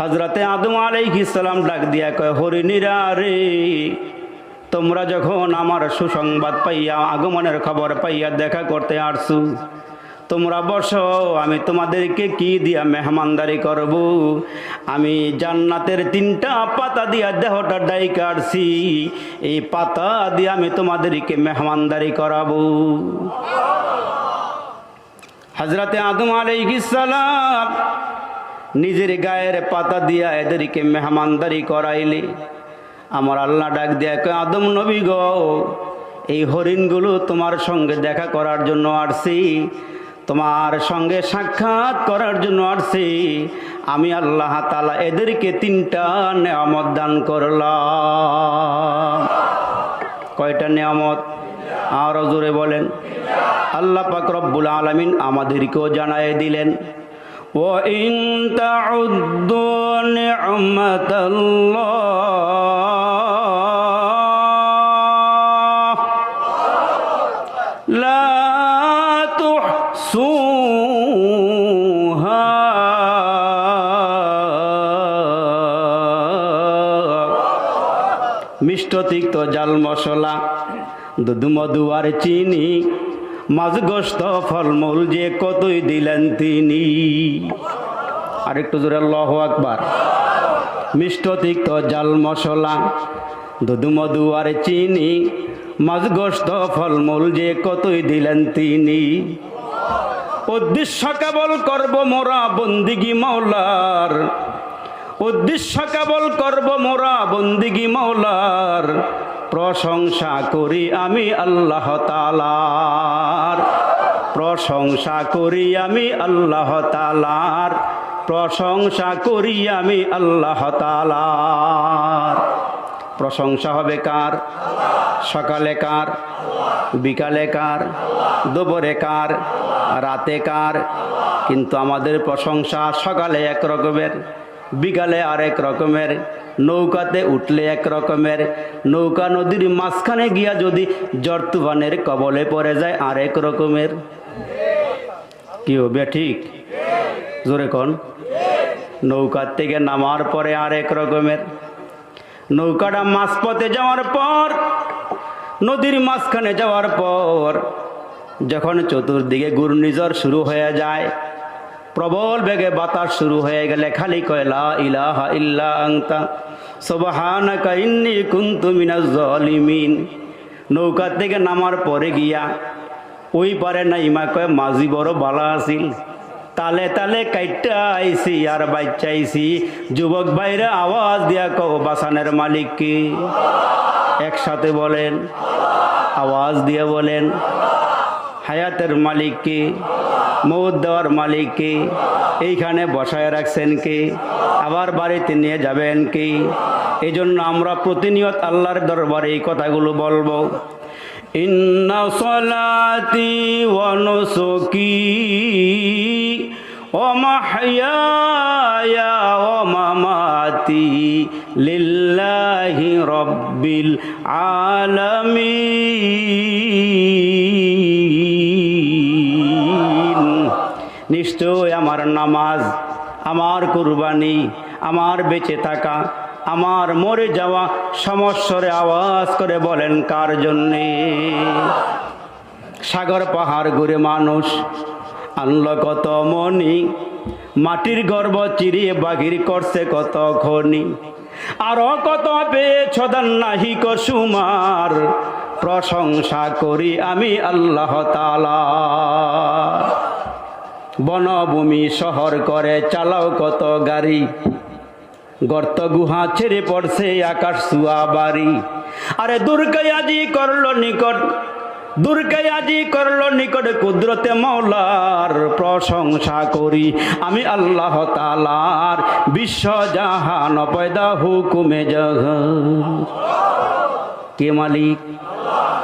হজরতে আদম আলাইহিসালাম ডাক দিয়া কয়, হরিণীরা রে, তোমরা যখন আমার সুসংবাদ পাইয়া, আগমনের খবর পাইয়া দেখা করতে আসছু, তোমরা বসো, আমি তোমাদেরকে কি দিয়া মেহমানদারি করব? আমি জান্নাতের তিনটা পাতা দিয়া দেহটা ডাই কাটছি এই পাতা দিয়ে আমি তোমাদেরকে মেহমানদারি করাবো। হজরতে আদম আলাইহিসালাম নিজের গায়ের পাতা দিয়া এদেরকে মেহমানদারি করাইলি। আমার আল্লাহ ডাক দিয়া আদম নবী গো, এই হরিণগুলো তোমার সঙ্গে দেখা করার জন্য আসছি। তোমার সঙ্গে সাক্ষাৎ করার জন্য আসছি। আমি আল্লাহ তালা এদেরকে তিনটা নেয়ামত দান করলাম। কয়টা নিয়ামত? আরও জোরে বলেন। আল্লাহ পাক রব্বুল আলমিন আমাদেরকেও জানায় দিলেন। وإن تعدوا نعمة الله لا تحصوها মিষ্ট তিক্ত জাল মশলা দুধ মধু আর চিনি মাছ গোস্ত ফলমূল যে কতই দিলেন তিনি। আরেকটু জোরে লহ আকবার। মিষ্ট তিক্ত জাল মশলা দুধ মধু আর চিনি মাছ গোস্ত ফলমূল যে কতই দিলেন তিনি। উদ্দেশ্য কেবল করব মোরা বন্দিগি মৌলার উদ্দেশ্য কেবল করব মোরা বন্দিগি মৌলার প্রশংসা করি আমি আল্লাহ তালার প্রশংসা করি আমি আল্লাহ তালার প্রশংসা করি আমি আল্লাহ তালার প্রশংসা হবে কার? সকালে কার? বিকালে কার? দুপুরে কার? রাতে কার? কিন্তু আমাদের প্রশংসা সকালে এক রকমের। বিকালে আরেক রকমের, নৌকাতে উঠলে এক রকমের, নৌকা নদীর মাঝখানে গিয়া যদি জর্তুবানের কবলে পড়ে যায় আরেক রকমের। কি হবে ঠিক? জোরে কন। নৌকার থেকে নামার পরে আরেক রকমের। নৌকাটা মাঝপথে যাওয়ার পর, নদীর মাঝখানে যাওয়ার পর, যখন চতুর্দিকে ঘূর্ণিঝড় শুরু হয়ে যায় প্রবল বেগে বাতাস শুরু হয়ে গেলে খালি কয়লা ইলাহা ইল্লা আংতা সবহানাকা ইন্নি কুনতু মিনাজ জালিমিন। নৌকা থেকে নামার পরে গিয়া ওই পারে না ইমা কয়, মাঝি বড় বালা আছিল, তালে তালে কাইটা আইছি আর বাচ্চাইছি যুবক ভাইরা আওয়াজ দিয়া কও, বাসানের মালিক কি? একসাথে বলেন, আওয়াজ দিয়ে বলেন, হায়াতের মালিক কে? মৌত দেওয়ার মালিক কে এইখানে বসায় রাখছেন কে আবার বাড়িতে নিয়ে যাবেন কে এই জন্য আমরা প্রতিনিয়ত আল্লাহর দরবারে এই কথাগুলো বলবো ইন্না সলাতি ওয়ানুসুকি ومحياي ومماتي لله رب العالمين নিশ্চয় আমার নামাজ, আমার কুরবানি, আমার বেঁচে থাকা, আমার মরে যাওয়া সমস্যরে আওয়াজ করে বলেন, কার জন্যে? সাগর পাহাড় ঘুরে মানুষ আনলো কত মনি, মাটির গর্ব চিরিয়ে বাঘির করছে কত খনি। আরও কত পেয়েছ নাহি কসুমার প্রশংসা করি আমি আল্লাহ তালা বনভূমি শহর করে, চালাও কত গাড়ি। গর্ত গুহা ছেড়ে পড়ছে, আকাশ সুয়া বাড়ি। আরে দুর্গায়াজি করল নিকট দুর্গায়াজি করল নিকট কুদরতে মৌলার প্রশংসা করি। আমি আল্লাহ তালার বিশ্ব জাহান পয়দা হুকুমে জগ কে মালিক?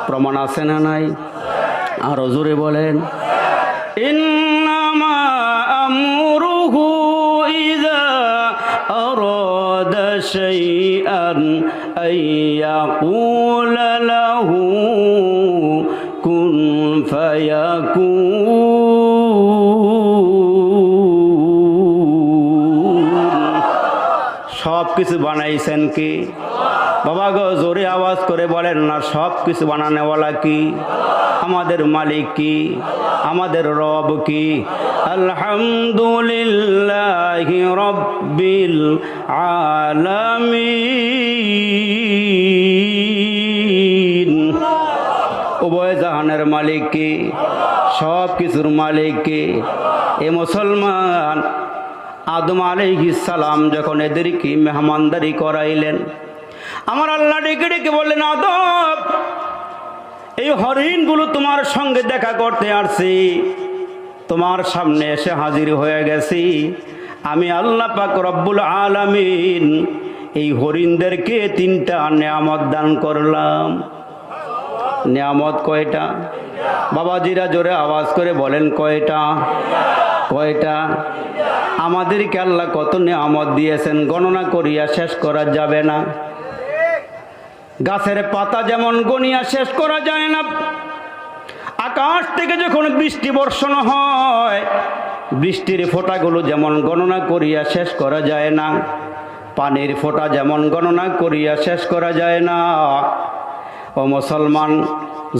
প্রমাণ আছে না নাই? আরও জোরে বলেন। ইন্নামা আরাদা শাইআন আইয়াকুলা লাহু কুন ফায়াকুন সব কিছু বানাইছেন কি? বাবা গো, জোরে আওয়াজ করে বলেন না, সব কিছু বানানেওয়ালা কি? আমাদের মালিক কি? আমাদের রব কি? আলহামদুলিল্লাহ রব্বিল আলামিন। উভয় জাহানের মালিক কি? সব কিছুর মালিক কি? এ মুসলমান আদম সালাম যখন এদেরকে মেহমানদারি করাইলেন আমার আল্লাহ ডেকে ডেকে বললেন আদম এই হরিণগুলো তোমার সঙ্গে দেখা করতে আসছি। তোমার সামনে এসে হাজির হয়ে গেছি। আমি আল্লাহ পাক রব্বুল আলামিন এই হরিণদেরকে তিনটা নেয়ামত দান করলাম। নিয়ামত কয়টা? বাবাজিরা জোরে আওয়াজ করে বলেন, কয়টা? কয়টা? আমাদেরকে আল্লাহ কত নিয়ামত দিয়েছেন, গণনা করিয়া শেষ করা যাবে না। গাছের পাতা যেমন গনিয়া শেষ করা যায় না, আকাশ থেকে যখন বৃষ্টি বর্ষণ হয়, বৃষ্টির ফোঁটাগুলো যেমন গণনা করিয়া শেষ করা যায় না, পানির ফোঁটা যেমন গণনা করিয়া শেষ করা যায় না। ও মুসলমান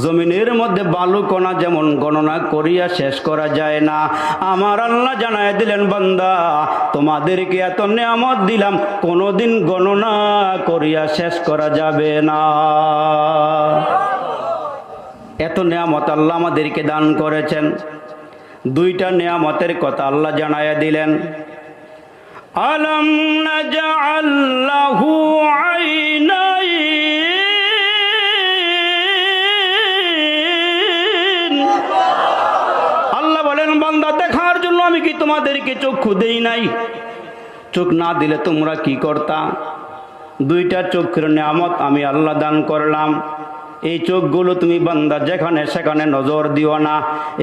জমিনের মধ্যে বালু কণা যেমন গণনা করিয়া শেষ করা যায় না। আমার আল্লাহ জানায় দিলেন, বান্দা, তোমাদেরকে এত নিয়ামত দিলাম, কোনোদিন গণনা করিয়া শেষ করা যাবে না। এত নিয়ামত আল্লাহ আমাদেরকে দান করেছেন। দুইটা নিয়ামতের কথা আল্লাহ জানায় দিলেন। আলম নাজআল্লাহু আইনাইন তোমাদেরকে চক্ষু দেই নাই। চোখ না দিলে তোমরা কি করতা? দুইটা চোখের নিয়ামত আমি আল্লাহ দান করলাম। এই চোখগুলো তুমি বান্দা যেখানে সেখানে নজর দিও না।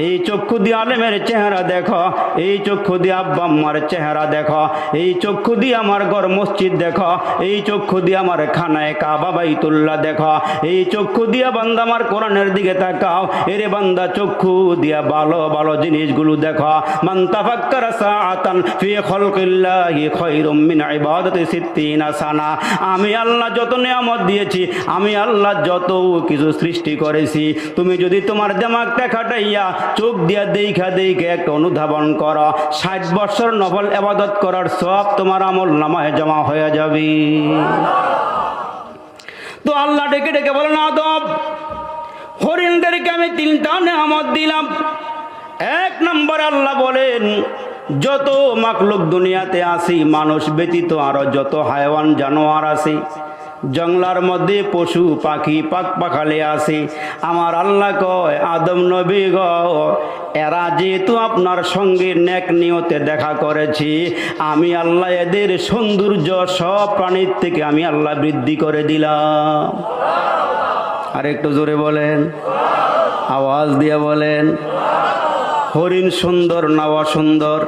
এই চক্ষু দিয়ে আলেমের চেহারা দেখো। এই চক্ষু দিয়ে আব্বা আম্মার চেহারা দেখো। এই চক্ষু দিয়ে আমার ঘর মসজিদ দেখো। এই চক্ষু দিয়ে আমার খানায় কাবা বাইতুল্লাহ দেখো। এই চক্ষু দিয়া বান্দা আমার কোরআনের দিকে তাকাও। এরে বান্দা, চক্ষু দিয়া ভালো ভালো জিনিসগুলো দেখো। মান তাফাক্কারা সাআতান ফি খালকিল্লাহি খায়রুম মিন ইবাদাতি সিত্তিনা সানা। আমি আল্লাহ যত নিয়ামত দিয়েছি, আমি আল্লাহ যত কিছু সৃষ্টি করেছি। তুমি যদি তোমার দেমাগটা খাটাইয়া চোখ দিয়া দেখা দেখে একটা অনুধাবন করো, ষাট বছর নফল আবাদত করার সব তোমার আমল নামায় জমা হয়ে যাবে। তো আল্লাহ ডেকে ডেকে বলেন আদব হরিণদেরকে আমি তিনটা নেহামত দিলাম। এক নম্বর আল্লাহ বলেন, যত মাকলুক দুনিয়াতে আসি মানুষ ব্যতীত আরও যত হায়ওয়ান জানোয়ার আছে জংলার মধ্যে পশু পাখি পাক পাখালে আসে। আমার আল্লাহ কয়, আদম নবী গ, এরা যেহেতু আপনার সঙ্গে নেক নিয়তে দেখা করেছি, আমি আল্লাহ এদের সৌন্দর্য সব প্রাণীর থেকে আমি আল্লাহ বৃদ্ধি করে দিলাম। আর একটু জোরে বলেন, আওয়াজ দিয়ে বলেন, হরিণ সুন্দর না সুন্দর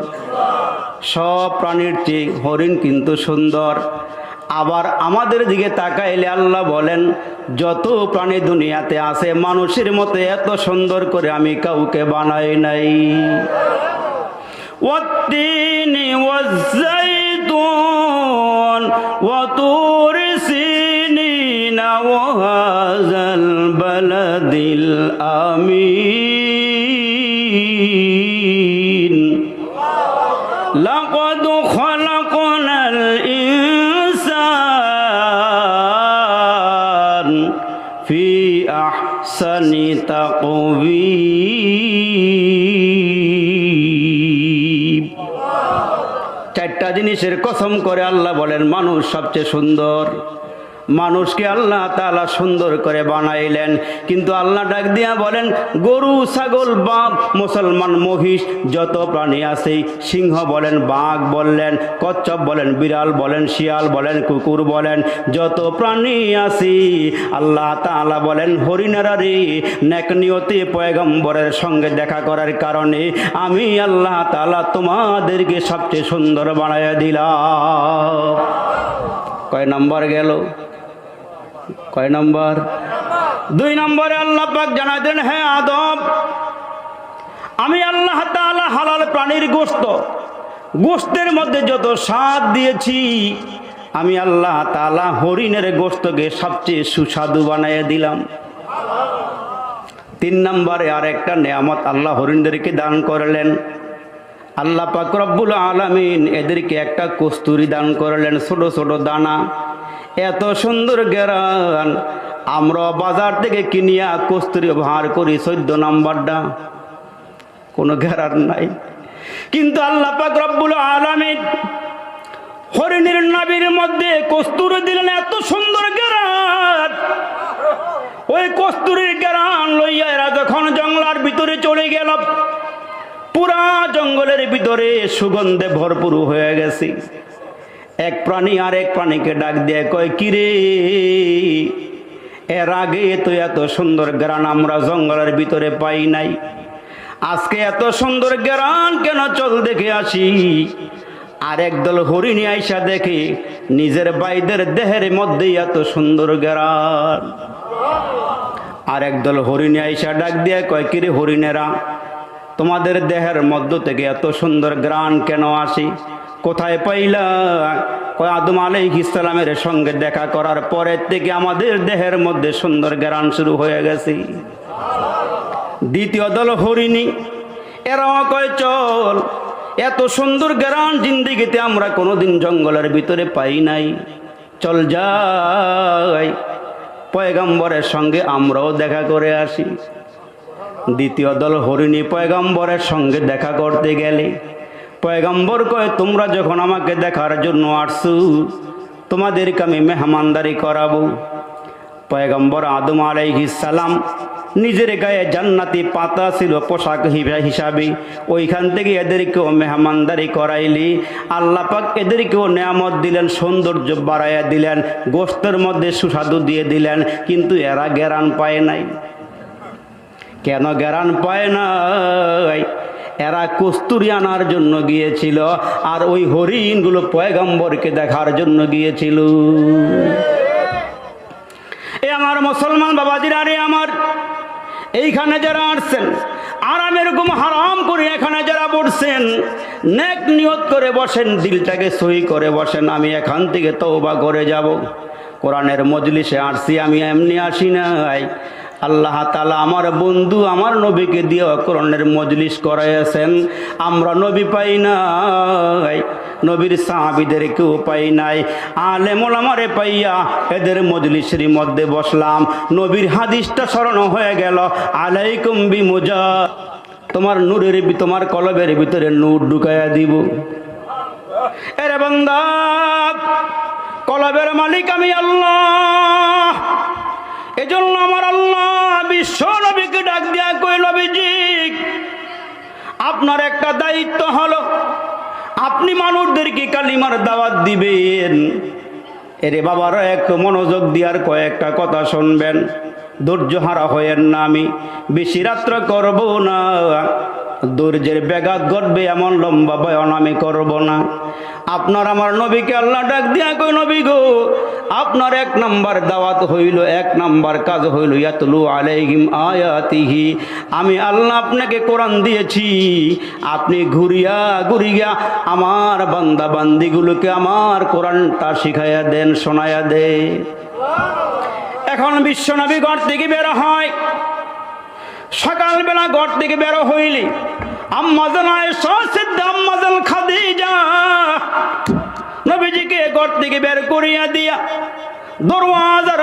সব প্রাণীর চেয়ে হরিণ কিন্তু সুন্দর। আবার আমাদের দিকে তাকাইলে আল্লাহ বলেন, যত প্রাণী দুনিয়াতে আছে, মানুষের মতো এত সুন্দর করে আমি কাউকে বানাই নাই। ওয়াত্তিনি লাম أحسن تقويم চারটা জিনিসের কসম করে আল্লাহ বলেন মানুষ সবচেয়ে সুন্দর মানুষকে আল্লাহ তালা সুন্দর করে বানাইলেন। কিন্তু আল্লাহ ডাক দিয়া বলেন, গরু, ছাগল, বাঘ, মুসলমান, মহিষ, যত প্রাণী আছে, সিংহ বলেন, বাঘ বললেন কচ্ছপ বলেন, বিড়াল বলেন, শিয়াল বলেন, কুকুর বলেন, যত প্রাণী আছে, আল্লাহ তাআলা বলেন, হরিণারা রে, নেক নিয়তে পয়গম্বরের সঙ্গে দেখা করার কারণে আমি আল্লাহ তালা তোমাদেরকে সবচেয়ে সুন্দর বানাইয়া দিলাম। কয় নম্বর গেল। কয় নম্বর? দুই নম্বরে আল্লাহ পাক জানাই দেন হ্যাঁ আদম, আমি আল্লাহ তাআলা হালাল প্রাণীর গোস্ত গোস্তের মধ্যে যত স্বাদ দিয়েছি, আমি আল্লাহ তালা হরিণের গোস্তকে সবচেয়ে সুস্বাদু বানাইয়া দিলাম। তিন নম্বরে আর একটা নেয়ামত আল্লাহ হরিণদেরকে দান করলেন। আল্লাহ পাক রব্বুল আলামিন এদেরকে একটা কস্তুরি দান করলেন, ছোট ছোট দানা। এত সুন্দর গেরান আমরা বাজার থেকে কিনিয়া কস্তুরি ভার করি, চোদ্দ নাম্বারটা। কোনো গেরার নাই। কিন্তু আল্লাহ পাক রব্বুল আলামিন হরিণের নাবির মধ্যে কস্তুরি দিলেন এত সুন্দর গেরান ওই কস্তুরির গেরান লইয়া এরা যখন জঙ্গলার ভিতরে চলে গেল, পুরা জঙ্গলের ভিতরে সুগন্ধে ভরপুর হয়ে গেছে। এক প্রাণী আর এক প্রাণীকে ডাক দিয়ে কয়, কিরে? এর আগে তো এত সুন্দর গ্রান আমরা জঙ্গলের ভিতরে পাই নাই। আজকে এত সুন্দর গ্রান কেন চল দেখে আসি? আর একদল হরিণী আইসা দেখে নিজের বাইদের দেহের মধ্যে এত সুন্দর গ্রান। আর একদল হরিণী আইসা ডাক দিয়ে কয়, কিরে হরিণেরা, তোমাদের দেহের মধ্য থেকে এত সুন্দর গ্রান কেন আসি? কোথায় পাইলা? আদম আলাই ইসলামের সঙ্গে দেখা করার পরের থেকে আমাদের দেহের মধ্যে সুন্দর গ্রান শুরু হয়ে গেছে। দ্বিতীয় দল হরিণী। এরাও কয়, চল, এত সুন্দর গ্রান জিন্দিগিতে আমরা কোনোদিন জঙ্গলের ভিতরে পাই নাই। চল যাই, পয়গাম্বরের সঙ্গে আমরাও দেখা করে আসি। দ্বিতীয় দল হরিণী পয়গাম্বরের সঙ্গে দেখা করতে গেলে পয়গাম্বর কয়, তোমরা যখন আমাকে দেখার জন্য আসছো, তোমাদেরকে আমি মেহমানদারি করাবো। পয়গম্বর আদম সালাম নিজের গায়ে জান্নাতি পাতা ছিল, পোশাক হিসাবে। ওইখান থেকে এদেরকেও মেহমানদারি করাইলি। আল্লাহ পাক এদেরকেও নেয়ামত দিলেন, সৌন্দর্য বাড়াইয়া দিলেন গোস্তের মধ্যে সুস্বাদু দিয়ে দিলেন, কিন্তু এরা গেরান পায় নাই। কেন গেরান পায় নাই? এরা কস্তুরি আনার জন্য গিয়েছিল, আর ওই হরিণগুলো পয়গম্বরকে দেখার জন্য গিয়েছিল। এ আমার মুসলমান বাবাজিরা, রে আমার, এইখানে যারা আসছেন আরাম এরকম হারাম করে এখানে যারা বসছেন, নেক নিয়ত করে বসেন, দিলটাকে সই করে বসেন, আমি এখান থেকে তওবা করে যাব। কোরআনের মজলিসে আসছি, আমি এমনি আসি নাই। আল্লাহ তালা আমার বন্ধু, আমার নবীকে দিয়ে কোরআনের মজলিস করাইয়াছেন। আমরা নবী পাই নাই, নবীর সাহাবিদের কেউ পাই নাই। আলেমল আমারে পাইয়া এদের মজলিসের মধ্যে বসলাম। নবীর হাদিসটা স্মরণ হয়ে গেল। আলাইকুম বিমুজা, তোমার নূরের তোমার কলবের ভিতরে নূর ঢুকাইয়া দিব। এরে বন্দা, কলবের মালিক আমি আল্লাহ। এজন্য আমার বিশ্ব নবীকে ডাক দিয়া কই নবীজি, আপনার একটা দায়িত্ব হলো, আপনি মানুষদেরকে কালিমার দাওয়াত দিবেন। এরে বাবার এক মনোযোগ দিয়ার কয়েকটা কথা শুনবেন। ধৈর্য হারা হয়েন না আমি, বেশি রাত্র করব না। ধৈর্যের ব্যাঘাত ঘটবে এমন লম্বা বয়ন আমি করব না। আপনার আমার নবীকে আল্লাহ ডাক দিয়া কই নবী গো, আপনার এক নাম্বার দাওয়াত হইল, এক নাম্বার কাজ হইল, ইয়াতলু আলাইহিম আয়াতিহি। আমি আল্লাহ আপনাকে কোরআন দিয়েছি। আপনি ঘুরিয়া ঘুরিয়া আমার বান্দা বান্দিগুলোকে আমার কোরআনটা শিখাইয়া দেন শোনায়া দে। এখন বিশ্বনবী ঘর থেকে বের হয়। সকালবেলা ঘর থেকে বেরো হইলি। নবীজিকে থেকে বের করিয়া দিয়া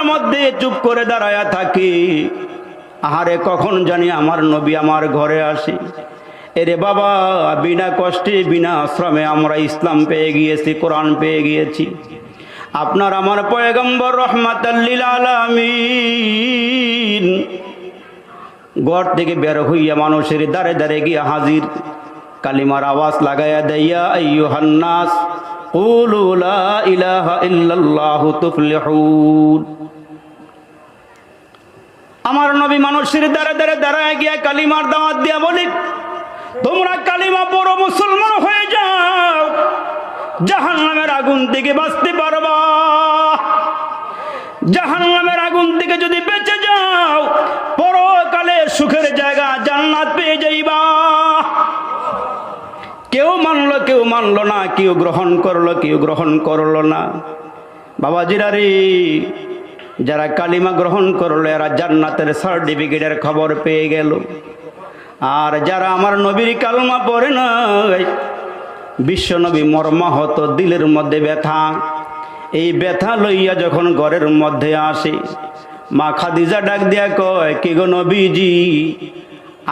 মধ্যে চুপ করে দাঁড়ায়া থাকি। আহারে, কখন জানি আমার নবী আমার ঘরে আসি। এরে বাবা, বিনা কষ্টে, বিনা আশ্রমে আমরা ইসলাম পেয়ে গিয়েছি, কোরআন পেয়ে গিয়েছি। আপনার আমার পয়গম্বর আলামিন। ঘর থেকে বের হইয়া মানুষের দাঁড়ে দাঁড়ে গিয়া হাজির। কালিমার আওয়াজ লাগাইয়া দেয়া ইল্লাল্লাহু তুফলিহুন। আমার নবী মানুষের দ্বারা দ্বারা দাঁড়ায় গিয়া কালিমার দাওয়াত দিয়া বলি, তোমরা কালিমা বড় মুসলমান হয়ে যাও। জাহান নামের আগুন থেকে বাঁচতে পারবা। জাহান নামের আগুন থেকে যদি বেঁচে যাও, পরকালে সুখের জায়গা জান্নাত পেয়ে যাইবা। কেউ মানলো কেউ মানলো না, কেউ গ্রহণ করল, কেউ গ্রহণ করল না। বাবাজিরা রে, যারা কালিমা গ্রহণ করল, এরা জান্নাতের সার্টিফিকেটের খবর পেয়ে গেল। আর যারা আমার নবীর কালমা পড়ে নাই বিশ্বনবী মর্মাহত, দিলের মধ্যে ব্যথা। এই ব্যথা লইয়া যখন ঘরের মধ্যে আসে, মা খাদিজা ডাক দিয়া কয়, কি গো নবীজি,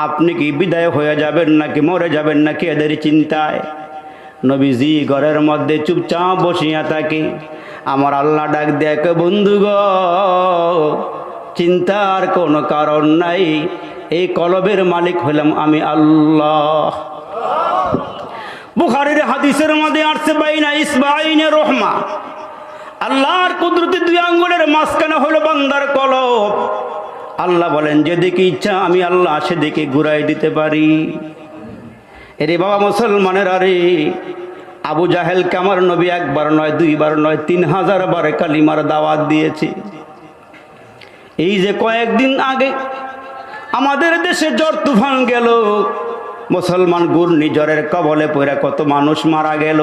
আপনি কি বিদায় হয়ে যাবেন নাকি মরে যাবেন নাকি এদের চিন্তায়? নবীজি ঘরের মধ্যে চুপচাপ বসিয়া থাকে। আমার আল্লাহ ডাক দেয় কে বন্ধু গ, চিন্তার কোনো কারণ নাই। এই কলবের মালিক হলাম আমি আল্লাহ। বুখারির হাদিসের মধ্যে আসছে, বাইনা ইসবাইনে রহমা। আল্লাহর কুদরতি দুই আঙ্গুলের মাঝখানে হলো বান্দার কলব। আল্লাহ বলেন, যেদিকে ইচ্ছা, আমি আল্লাহ সেদিকে ঘুরাই দিতে পারি। এরে বাবা মুসলমানের আরে আবু জাহেলকে আমার নবী একবার নয়, দুইবার নয়, তিন হাজার বার কালিমার দাওয়াত দিয়েছে। এই যে কয়েকদিন আগে আমাদের দেশে জ্বর তুফান গেল, মুসলমান ঘূর্ণি জ্বরের কবলে পড়ে কত মানুষ মারা গেল।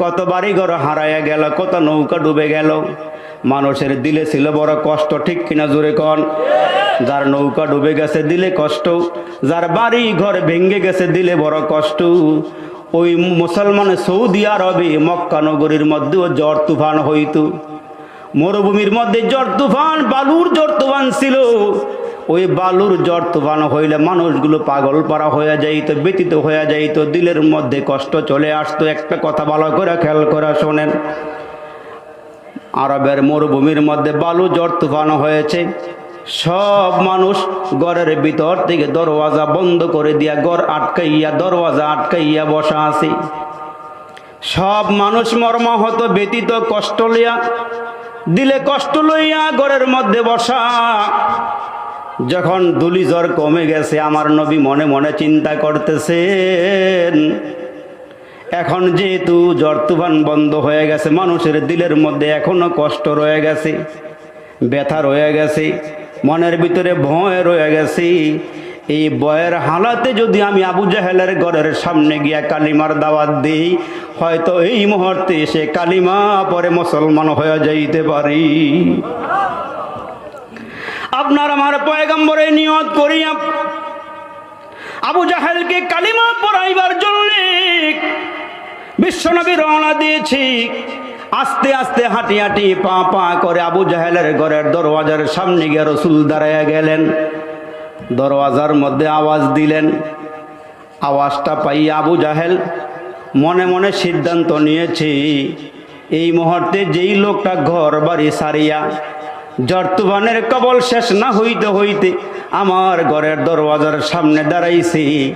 কত বাড়ি ঘর হারাইয়া গেল, কত নৌকা ডুবে গেল। মানুষের দিলে ছিল বড় কষ্ট, ঠিক কিনা জোরে কন? যার নৌকা ডুবে গেছে দিলে কষ্ট, যার বাড়ি ঘর ভেঙ্গে গেছে দিলে বড় কষ্ট। ওই মুসলমান সৌদি আরবে মক্কা নগরীর মধ্যেও জ্বর তুফান হইতো। মরুভূমির মধ্যে জ্বর তুফান, বালুর জ্বর তুফান ছিল। ওই বালুর জ্বর তুফান হইলে মানুষগুলো পাগল পারা হয়ে যাইত, ব্যতীত হয়ে যাইত। দিলের মধ্যে কষ্ট চলে আসতো। একটা কথা ভালো করে খেয়াল করে শোনেন। আরবের মরুভূমির মধ্যে বালু জ্বর তুফান হয়েছে। সব মানুষ ঘরের ভিতর থেকে দরওয়াজা বন্ধ করে দিয়া ঘর আটকাইয়া, দরওয়াজা আটকাইয়া বসা আছে। সব মানুষ মর্মাহত, ব্যতীত কষ্ট লইয়া, দিলে কষ্ট লইয়া ঘরের মধ্যে বসা। যখন দুলি জ্বর কমে গেছে, আমার নবী মনে মনে চিন্তা করতেছেন, এখন যেহেতু জ্বর তুফান বন্ধ হয়ে গেছে, মানুষের দিলের মধ্যে এখনও কষ্ট রয়ে গেছে, ব্যথা রয়ে গেছে, মনের ভিতরে ভয় রয়ে গেছে। এই বয়ের হালাতে যদি আমি আবু জাহেলের ঘরের সামনে গিয়া কালিমার দাওয়াত দিই, হয়তো এই মুহূর্তে সে কালিমা পরে মুসলমান হয়ে যাইতে পারি। আপনার আমার পয়গম্বরে নিয়ত করিয়া আবু জাহেলকে কালিমা পড়াইবার জন্য বিশ্বনবী রওনা দিয়েছি। আস্তে আস্তে হাঁটি হাঁটি পা পা করে আবু জাহেলের ঘরের দরওয়াজার সামনে গিয়ে রসুল দাঁড়াইয়া গেলেন। দরওয়াজার মধ্যে আওয়াজ দিলেন। আওয়াজটা পাই আবু জাহেল মনে মনে সিদ্ধান্ত নিয়েছি, এই মুহূর্তে যেই লোকটা ঘর বাড়ি সারিয়া জর্তুবানের কবল শেষ না হইতে হইতে আমার ঘরের দরওয়াজার সামনে দাঁড়াইছি।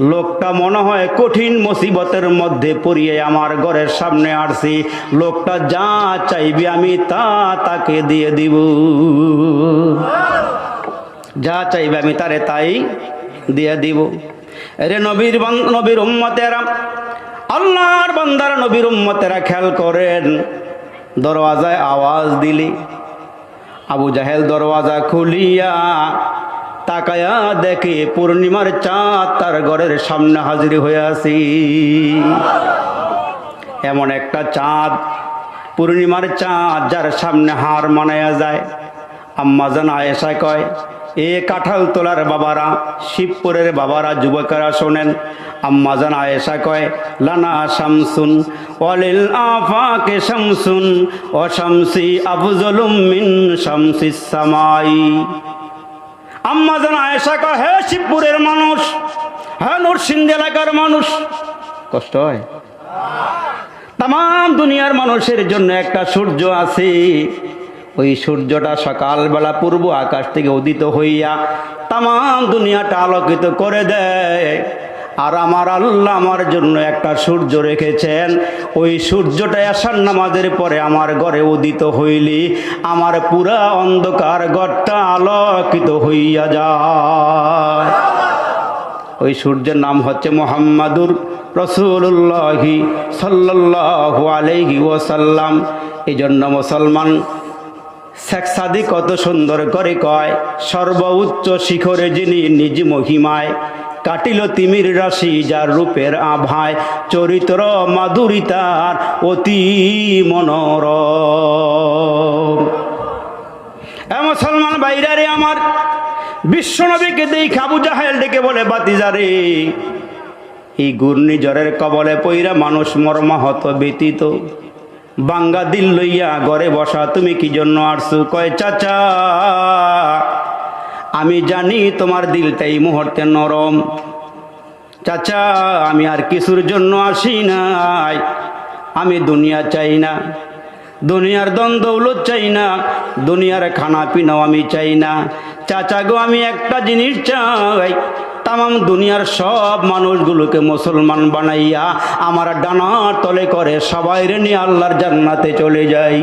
লোকটা মনে হয় কঠিন মুসিবতের মধ্যে পড়িয়ে আমার ঘরের সামনে আসছি। লোকটা যা চাইবে আমি তা তাকে দিয়ে দিব। যা চাইবে আমি তারে তাই দিয়ে দিব। রে নবীর নবীর উম্মতেরা, আল্লাহর বান্দারা নবীর উম্মতেরা খেয়াল করেন। দরওয়াজায় আওয়াজ দিলি আবু জাহেল দরওয়াজা খুলিয়া তাকায়া দেখে পূর্ণিমার চাঁদ তার ঘরের সামনে হাজির হয়ে আসি। এমন একটা চাঁদ, পূর্ণিমার চাঁদ যার সামনে হার মানায়া যায়। আম্মা জান আয়েশা কয় এ কাঁঠাল তোলার বাবারা, শিবপুরের বাবারা, যুবকেরা শোনেন। আম্মা জান আয়েশা কয়, লানা শামসুন অলিল আফাকে শামসুন ও শামসি আফজলুম মিন শামসি সামাই। আম্মা জান আয়েশা কয়, হে শিবপুরের মানুষ হ্যাঁ নরসিংহ এলাকার মানুষ, কষ্ট হয়? তাম দুনিয়ার মানুষের জন্য একটা সূর্য আছে। ওই সূর্যটা সকালবেলা পূর্ব আকাশ থেকে উদিত হইয়া তাম দুনিয়াটা আলোকিত করে দেয়। আর আমার আল্লাহ আমার জন্য একটা সূর্য রেখেছেন। ওই সূর্যটা আসার নামাজের পরে আমার ঘরে উদিত হইলি, আমার পুরা অন্ধকার ঘরটা আলোকিত হইয়া যায়। ওই সূর্যের নাম হচ্ছে মোহাম্মদুর রসুল্লাহি সাল্লাহ আলহি ওসাল্লাম এই জন্য মুসলমান শেখ সাদি কত সুন্দর করে কয়, সর্বোচ্চ শিখরে যিনি নিজ মহিমায়, কাটিল তিমির রাশি যার রূপের আভায়, চরিত্র মাধুরিতার অতি মনোরম। এ মুসলমান বাইরারে আমার, বিশ্বনবীকে দেই খাবু জাহেল ডেকে বলে বাতিজারে এই ঘূর্ণিঝড়ের কবলে পইরা মানুষ মর্মাহত ব্যতীত বাঙ্গা দিল লইয়া ঘরে বসা, তুমি কি জন্য আসছো? কয়, চাচা, আমি জানি তোমার দিলটা এই মুহূর্তে নরম। চাচা, আমি আর কিছুর জন্য আসি নাই। আমি দুনিয়া চাই না, দুনিয়ার দন দৌলত চাই না, দুনিয়ার খানা পিনাও আমি চাই না। চাচা গো, আমি একটা জিনিস চাই তাম দুনিয়ার সব মানুষগুলোকে মুসলমান বানাইয়া আমার ডানার তলে করে সবাই রে নিয়ে আল্লাহর জান্নাতে চলে যাই।